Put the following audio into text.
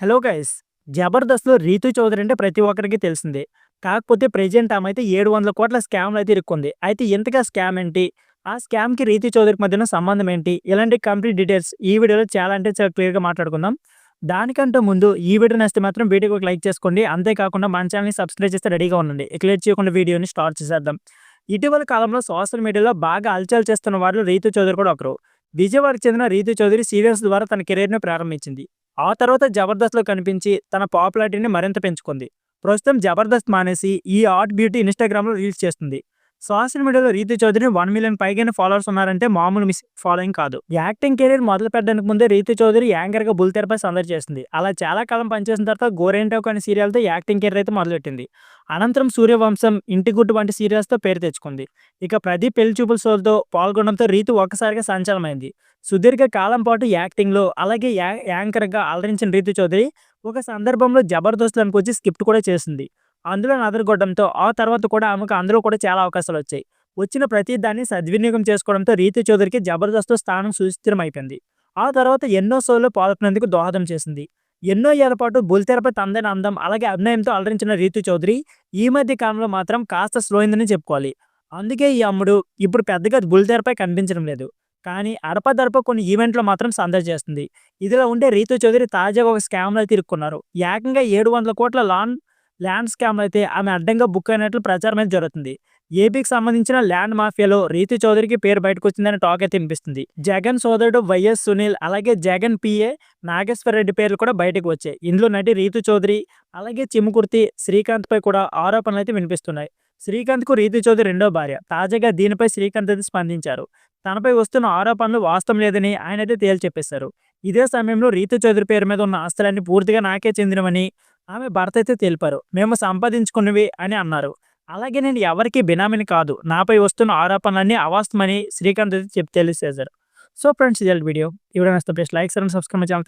Hello guys జబర్దస్త్లో రీతు చౌదరి అంటే ప్రతి ఒక్కరికి తెలిసిందే. కాకపోతే ప్రెజెంట్ ఆమె అయితే ఏడు వందల కోట్ల స్కామ్లు అయితే ఇరుక్కుంది. అయితే ఎంతగా స్కామ్ ఏంటి? ఆ స్కామ్కి రీతు చౌదరికి మధ్యన సంబంధం ఏంటి? ఇలాంటి కంప్లీట్ డీటెయిల్స్ ఈ వీడియోలో చాలా అంటే చాలా క్లియర్గా మాట్లాడుకుందాం. దానికంటే ముందు ఈ వీడియో నచ్చితే మాత్రం వీడియోకి ఒక లైక్ చేసుకోండి. అంతేకాకుండా మన ఛానల్ని సబ్స్క్రైబ్ చేస్తే రెడీగా ఉండండి. క్లియర్ చేయకుండా వీడియోని స్టార్ట్ చేసేద్దాం. ఇటీవల కాలంలో సోషల్ మీడియాలో బాగా అల్చల్ చేస్తున్న వారిలో రీతు చౌదరి కూడా ఒకరు. విజయవాడకు చెందిన రీతు చౌదరి సీరియల్స్ ద్వారా తన కెరీర్ను ప్రారంభించింది. ఆ తర్వాత జబర్దస్త్లో కనిపించి తన పాపులారిటీని మరింత పెంచుకుంది. ప్రస్తుతం జబర్దస్త్ మానేసి ఈ ఆర్ట్ బ్యూటీ ఇన్స్టాగ్రామ్లో రీల్స్ చేస్తుంది. సోషల్ మీడియాలో రీతి చౌదరిని వన్ మిలియన్ పైగానే ఫాలోవర్స్ ఉన్నారంటే మామూలు మిస్ ఫాలోయింగ్ కాదు. యాక్టింగ్ కెరీర్ మొదలు పెట్టడానికి ముందే రీతి చౌదరి యాంకర్గా బుల్తెరపై సందడి చేసింది. అలా చాలా కాలం పనిచేసిన తర్వాత గోరేంటోక్ అనే సీరియల్తో యాక్టింగ్ కెరీర్ అయితే మొదలెట్టింది అనంతరం సూర్యవంశం ఇంటి గుడ్డు వంటి సీరియల్స్తో పేరు తెచ్చుకుంది. ఇక ప్రదీప్ పెళ్ళి చూపుల షోలతో పాల్గొనడంతో రీతి ఒక్కసారిగా సంచలనమైంది. సుదీర్ఘ కాలం పాటు యాక్టింగ్లో అలాగే యా యాంకర్గా అలరించిన రీతి చౌదరి ఒక సందర్భంలో జబర్దస్త్లకు వచ్చి స్కిప్ట్ కూడా చేసింది. అందులో నదరగొట్టడంతో ఆ తర్వాత కూడా ఆమెకు అందులో కూడా చాలా అవకాశాలు వచ్చాయి. వచ్చిన ప్రతి దాన్ని సద్వినియోగం చేసుకోవడంతో రీతి చౌదరికి జబర్దస్త్ స్థానం సుస్థిరమైపోయింది. ఆ తర్వాత ఎన్నో షోల్లో పాల్గొనేందుకు దోహదం చేసింది. ఎన్నో ఏళ్ళ పాటు బుల్తెరపై తందైన అందం అలాగే అభినయంతో అలరించిన రీతు చౌదరి ఈ మధ్య కాలంలో మాత్రం కాస్త స్లో అయిందని చెప్పుకోవాలి. అందుకే ఈ అమ్ముడు ఇప్పుడు పెద్దగా బుల్తెరపై కనిపించడం లేదు. కానీ అడపదడప కొన్ని ఈవెంట్లు మాత్రం సందడి చేస్తుంది. ఇదిలో ఉండే రీతు చౌదరి తాజాగా ఒక స్కామ్లో తిరుక్కున్నారు. ఏకంగా ఏడు వందల కోట్ల లాన్ ల్యాండ్ స్కామ్ అయితే ఆమె అడ్డంగా బుక్ అయినట్లు ప్రచారం అయితే జరుగుతుంది. ఏపీకి సంబంధించిన ల్యాండ్ మాఫియాలో రీతి చౌదరికి పేరు బయటకు వచ్చిందని టాక్ అయితే వినిపిస్తుంది. జగన్ సోదరుడు వైఎస్ సునీల్ అలాగే జగన్ పిఏ నాగేశ్వర రెడ్డి పేర్లు కూడా బయటకు వచ్చాయి. ఇందులో నటి రీతు చౌదరి అలాగే చిముకుర్తి శ్రీకాంత్ పై కూడా ఆరోపణలు అయితే వినిపిస్తున్నాయి. శ్రీకాంత్కు రీతు చౌదరి రెండో భార్య. తాజాగా దీనిపై శ్రీకాంత్ అయితే స్పందించారు. తనపై వస్తున్న ఆరోపణలు వాస్తవం లేదని ఆయన అయితే తేల్చి చెప్పేశారు. ఇదే సమయంలో రీతు చౌదరి పేరు మీద ఉన్న ఆస్తులన్నీ పూర్తిగా నాకే చెందినవని ఆమె భర్త అయితే తెలిపారు మేము సంపాదించుకున్నవి అని అన్నారు. అలాగే నేను ఎవరికి బినామిని కాదు నాపై వస్తున్న ఆరోపణలన్నీ అవాస్తమని శ్రీకాంత్ అయితే చెప్పి తెలియజేశారు సో ఫ్రెండ్స్ ఇది వీడియో. ఇవ్వడం ప్లీజ్ లైక్ అండ్ సబ్స్క్రైబ్ చేయాలి